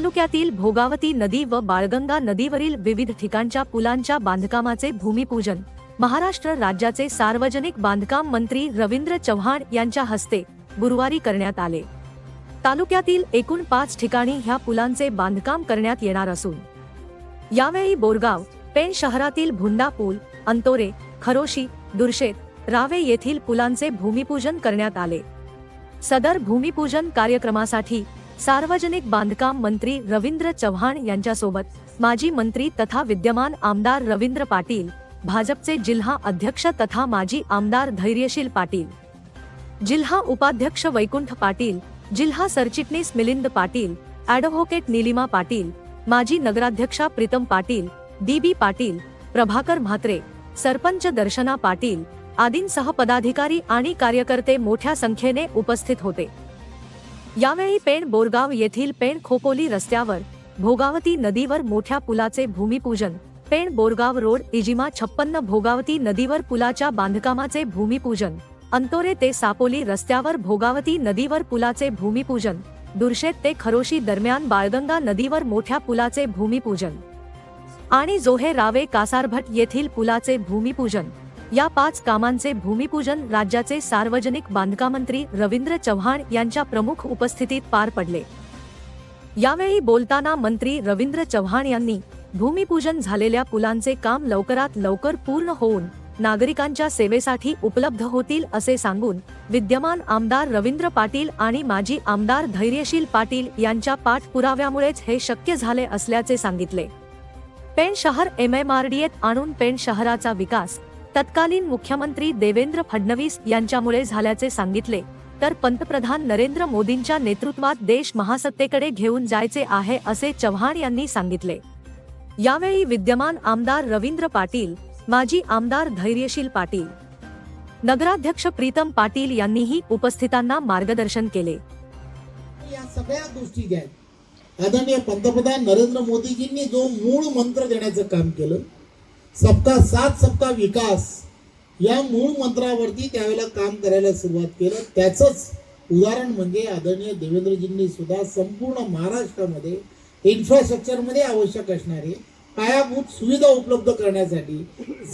तालुक्यातील भोगावती नदी व बाळगंगा नदीवरील विविध ठिकाणच्या पुलांच्या बांधकामाचे भूमिपूजन महाराष्ट्र राज्याचे सार्वजनिक बांधकाम मंत्री रवींद्र चव्हाण यांच्या हस्ते गुरुवारी करण्यात आले. तालुक्यातील एकूण पाच ठिकाणी ह्या पुलांचे बांधकाम करण्यात येणार असून यावेळी बोरगाव पेण शहरातील भुंडा पूल अंतोरे खरोशी दुर्शेत रावे येथील पुलांचे भूमिपूजन करण्यात आले. सदर भूमिपूजन कार्यक्रमासाठी सार्वजनिक बांधकाम मंत्री रवींद्र चव्हाण यांच्यासोबत माजी मंत्री तथा विद्यमान आमदार रवींद्र पाटील भाजपचे जिल्हा अध्यक्ष तथा माजी आमदार धैर्यशील पाटील. जिल्हा उपाध्यक्ष वैकुंठ पाटील जिल्हा सरचिटणीस मिलिंद पाटील ॲडव्होकेट निलिमा पाटील माजी नगराध्यक्षा प्रीतम पाटील डी बी पाटील प्रभाकर म्हात्रे सरपंच दर्शना पाटील आदींसह पदाधिकारी आणि कार्यकर्ते मोठ्या संख्येने उपस्थित होते. यावेळी पेण बोरगाव येथील पेण खोपोली रस्त्यावर भोगावती नदीवर मोठ्या पुलाचे भूमिपूजन पेण बोरगाव रोड इजिमा छप्पन्न भोगावती नदीवर पुलाच्या बांधकामाचे भूमिपूजन अंतोरे ते सापोली रस्त्यावर भोगावती नदीवर पुलाचे भूमिपूजन दुर्शेत ते खरोशी दरम्यान बाळगंगा नदीवर मोठ्या पुलाचे भूमिपूजन आणि जोहे रावे कासारभट येथील पुलाचे भूमिपूजन. या पाच कामांचे भूमिपूजन राज्याचे सार्वजनिक बांधकामंत्री रवींद्र चव्हाण यांच्या प्रमुख उपस्थितीत पार पडले. यावेळी बोलताना मंत्री रवींद्र चव्हाण यांनी भूमिपूजन झालेल्या पुलांचे काम लवकरात लवकर पूर्ण होऊन नागरिकांच्या सेवेसाठी उपलब्ध होतील असे सांगून विद्यमान आमदार रवींद्र पाटील आणि माजी आमदार धैर्यशील पाटील यांच्या पाठपुराव्यामुळेच हे शक्य झाले असल्याचे सांगितले. पेण शहर एम एम आर डी एत आणून पेण शहराचा विकास तत्कालीन मुख्यमंत्री देवेंद्र फडणवीस यांच्यामुळे झाल्याचे सांगितले तर पंतप्रधान नरेंद्र मोदींच्या नेतृत्वात देश महासत्तेकडे घेऊन जायचे आहे असे चव्हाण यांनी सांगितले. यावेळी विद्यमान आमदार रवींद्र पाटील माजी आमदार धैर्यशील पाटील नगराध्यक्ष प्रीतम पाटील यांनीही उपस्थितांना मार्गदर्शन केले. या सगळ्या गोष्टी ज्या आदरणीय पंतप्रधान नरेंद्र मोदीजींनी जो मूळ मंत्र देण्याचं काम केलं सबका साथ सबका विकास या मूळ मंत्रावरती त्यावेळेला काम करायला सुरुवात केलं. त्याचंच उदाहरण म्हणजे आदरणीय देवेंद्रजींनी सुद्धा संपूर्ण महाराष्ट्रामध्ये इन्फ्रास्ट्रक्चरमध्ये आवश्यक असणारे पायाभूत सुविधा उपलब्ध करण्यासाठी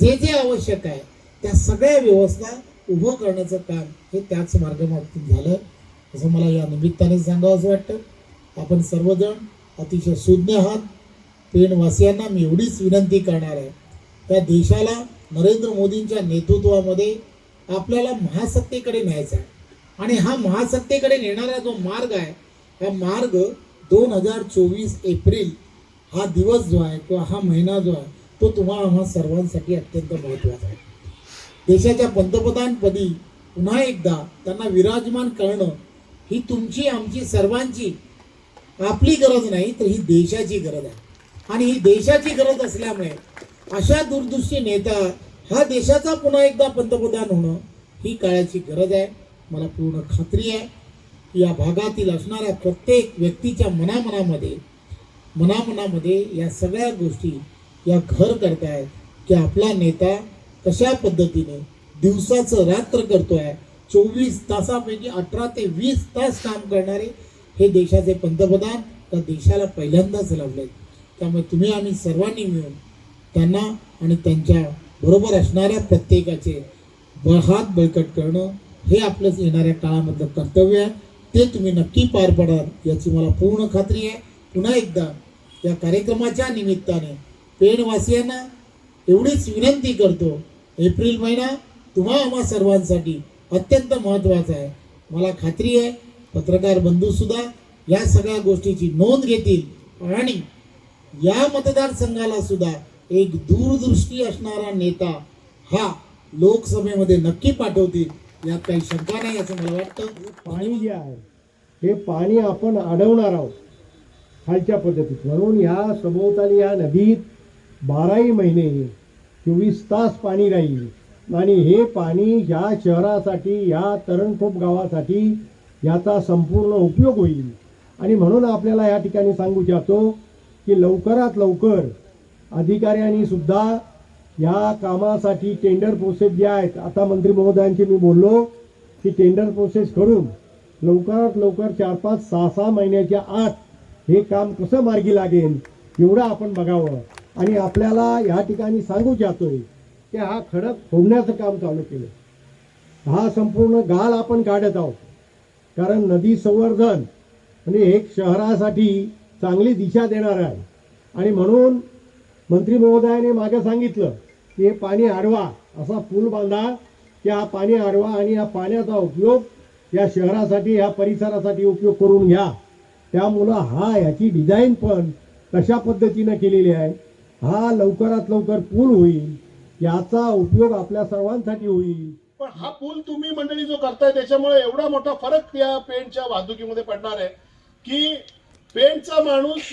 जे जे आवश्यक आहे त्या सगळ्या व्यवस्था उभं करण्याचं काम हे त्याच मार्गामार्फत झालं. असं मला या निमित्ताने सांगावं असं वाटतं. आपण सर्वजण अतिशय सुज्ञ आहात. पेणवासियांना मी एवढीच विनंती करणार आहे. त्या देशाला नरेंद्र मोदींच्या नेतृत्वामध्ये आपल्याला महासत्तेकडे न्यायचा आहे. आणि हा महासत्तेकडे नेणारा जो मार्ग आहे हा मार्ग दोन हजार चोवीस एप्रिल हा दिवस जो आहे किंवा हा महिना जो आहे तो तुम्हाला आम्हा सर्वांसाठी अत्यंत महत्त्वाचा आहे. देशाच्या पंतप्रधानपदी पुन्हा एकदा त्यांना विराजमान करणं ही तुमची आमची सर्वांची आपली गरज नाही तर ही देशाची गरज आहे. आणि ही देशाची गरज असल्यामुळे अशा दूरदृष्टी नेता हा देशाचा पुन्हा एकदा पंतप्रधान होणं ही काळाची गरज आहे. मला पूर्ण खात्री आहे या भागातील असणाऱ्या प्रत्येक व्यक्तीच्या मनामनामध्ये मनामनामध्ये या सगळ्या गोष्टी या घर करतायत की आपला नेता कशा पद्धतीने दिवसाचं रात्र करतो आहे चोवीस तासापैकी अठरा ते वीस तास काम करणारे हे देशाचे पंतप्रधान त्या देशाला पहिल्यांदाच लाभलेत त्यामुळे तुम्ही आम्ही सर्वांनी मिळून त्यांना आणि त्यांच्या बरोबर असणाऱ्या प्रत्येकाचे बळहात हात बळकट करणं हे आपलंच येणाऱ्या काळामधलं कर्तव्य आहे. ते तुम्ही नक्की पार पडाल याची मला पूर्ण खात्री आहे. पुन्हा एकदा या कार्यक्रमाच्या निमित्ताने पेणवासियांना एवढीच विनंती करतो एप्रिल महिना तुम्हा आम्हा सर्वांसाठी अत्यंत महत्त्वाचा आहे. मला खात्री आहे पत्रकार बंधूसुद्धा या सगळ्या गोष्टीची नोंद घेतील आणि या मतदारसंघाला सुद्धा एक दूरदृष्टी असणारा नेता हा लोकसभेमध्ये नक्की पाठवतील यात काही शंका नाही असं मला वाटतं. पाणी जे आहे हे पाणी आपण अडवणार आहोत खालच्या पद्धतीत. म्हणून ह्या सभोवताली ह्या नदीत बाराही महिने चोवीस तास पाणी राहील. आणि हे पाणी ह्या शहरासाठी ह्या तरणखोप गावासाठी याचा संपूर्ण उपयोग होईल. आणि म्हणून आपल्याला या ठिकाणी सांगू इच्छितो की लवकरात लवकर अधिकाऱ्यांनी सुद्धा या कामासाठी टेंडर प्रोसेस ज्या आहेत आता मंत्री महोदयांशी मी बोललो की टेंडर प्रोसेस करून लवकरात लवकर चार पाच सहा सहा महिन्याच्या आत हे काम कसं मार्गी लागेल एवढं आपण बघावं. आणि आपल्याला ह्या ठिकाणी सांगू जातोय की हा खडक फोडण्याचं काम चालू केलं. हा संपूर्ण गाल आपण काढत आहोत. कारण नदी संवर्धन म्हणजे एक शहरासाठी चांगली दिशा देणार आहे. आणि म्हणून मंत्री महोदयाने मागे सांगितलं की हे पाणी अडवा असा पूल बांधा की हा पाणी अडवा आणि या पाण्याचा उपयोग या शहरासाठी या परिसरासाठी उपयोग करून घ्या. त्यामुळं हा ह्याची डिझाईन पण कशा पद्धतीनं केलेली आहे हा लवकरात लवकर पूल होईल याचा उपयोग आपल्या सर्वांसाठी होईल. पण हा पूल तुम्ही मंडळी जो करताय त्याच्यामुळे एवढा मोठा फरक या पेंटच्या वाहतुकीमध्ये पडणार आहे की पेंटचा माणूस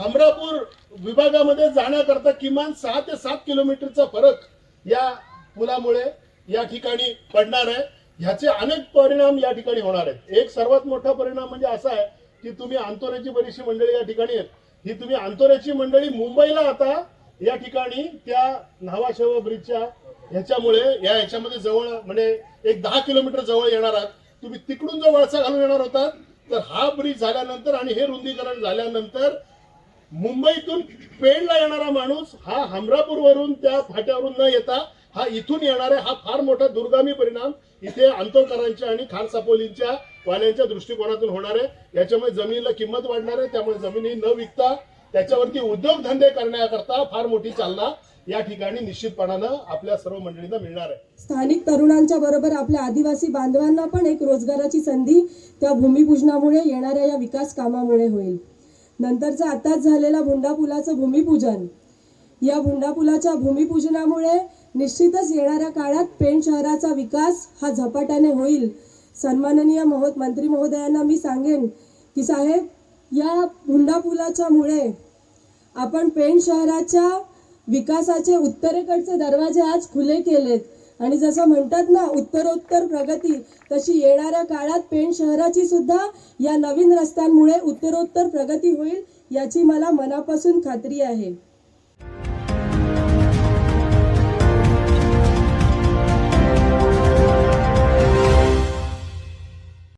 हमरापूर विभागामध्ये जाण्याकरता किमान सहा ते सात किलोमीटरचा फरक या पुलामुळे या ठिकाणी पडणार आहे. ह्याचे अनेक परिणाम या ठिकाणी होणार आहेत. एक सर्वात मोठा परिणाम म्हणजे असा आहे की तुम्ही आंतोऱ्याची बरीचशी मंडळी या ठिकाणी आहेत. ही तुम्ही आंतोऱ्याची मंडळी मुंबईला आता या ठिकाणी त्या न्हावाशेवा ब्रिजच्या ह्याच्यामुळे या ह्याच्यामध्ये जवळ म्हणजे एक दहा किलोमीटर जवळ येणार आहात. तुम्ही तिकडून जो वळसा घालून येणार होतात तर हा ब्रिज झाल्यानंतर आणि हे रुंदीकरण झाल्यानंतर मुंबईतून पेणला येणारा माणूस हा हमरापूरवरून त्या फाट्यावरून न येता हा इथून येणार आहे हा फार मोठा दुर्गामी परिणाम इथे आंतोकरांच्या आणि खार सापोलींच्या वाल्यांच्या दृष्टिकोनातून होणार आहे. याच्यामुळे जमिनीला किंमत वाढणार आहे. त्यामुळे जमिनी न विकता त्याच्यावरती उद्योगधंदे करण्याकरता फार मोठी चालना या ठिकाणी निश्चितपणानं आपल्या सर्व मंडळींना मिळणार आहे. स्थानिक तरुणांच्या बरोबर आपल्या आदिवासी बांधवांना पण एक रोजगाराची संधी त्या भूमिपूजनामुळे येणाऱ्या या विकास कामामुळे होईल. नंतरचं आताच झालेला भुंडा पुलाचं भूमिपूजन. या भुंडा पुलाच्या भूमिपूजनामुळे निश्चितच येणाऱ्या काळात पेण शहराचा विकास हा झपाट्याने होईल. सन्माननीय महो मंत्री महोदयांना मी सांगेन की साहेब या भुंडा आपण पेण शहराच्या विकासाचे उत्तरेकडचे दरवाजे आज खुले केलेत. आणि जसं म्हणतात ना उत्तरोत्तर प्रगती तशी येणाऱ्या काळात पेण शहराची सुद्धा या नवीन रस्त्यांमुळे उत्तरोत्तर प्रगती होईल याची मला मनापासून खात्री आहे.